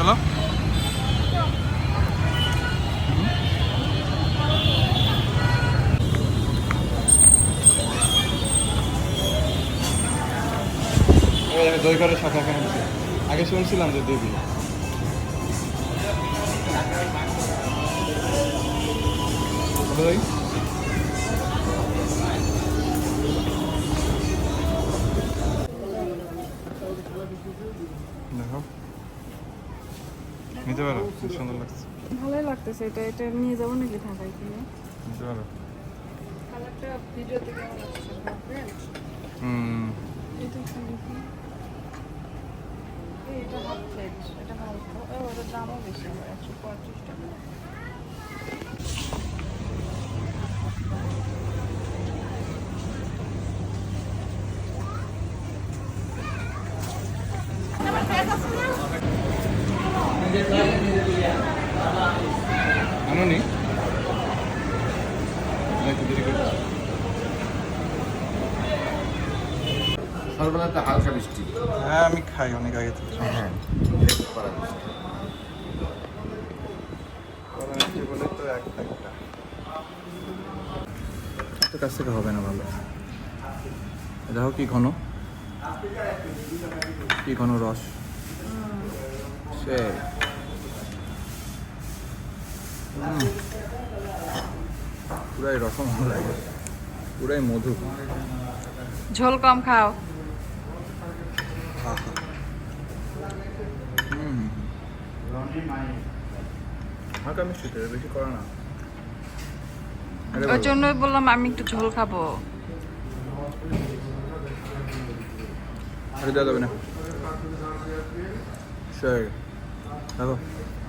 চলো দই করে শাখা কেন আগে শুনছিলাম যে দিদি দেখো। নিতে পারো? খুব সুন্দর লাগছে। ভালোই লাগতেছে এটা এটা নিয়ে যাব নাকি ঢাকায় কিনে নিতে পারো। কালারটা ভিডিওতে কেমন আসছে হুম। এটা এটা হাফ প্লেট এটা ভালো ও ওটার দামও বেশি আমার একশো পঁয়ত্রিশ টাকা। একটু করে সকালবেলাতে হালকা বৃষ্টি। হ্যাঁ আমি খাই অনেক আগে থেকে। হ্যাঁ একটা একটা তো কাছ থেকে হবে না ভালো। দেখো কি ঘন। কি ঘন রস। উম। পুরাই রকম লাগে। পুরাই মধু। ঝোল কম খাও। হুম হালকা মিষ্টি তো বেশি করে না। ওই। জন্যই বললাম আমি একটু ঝোল খাব। আরে দেওয়া যাবে না। সে দেখো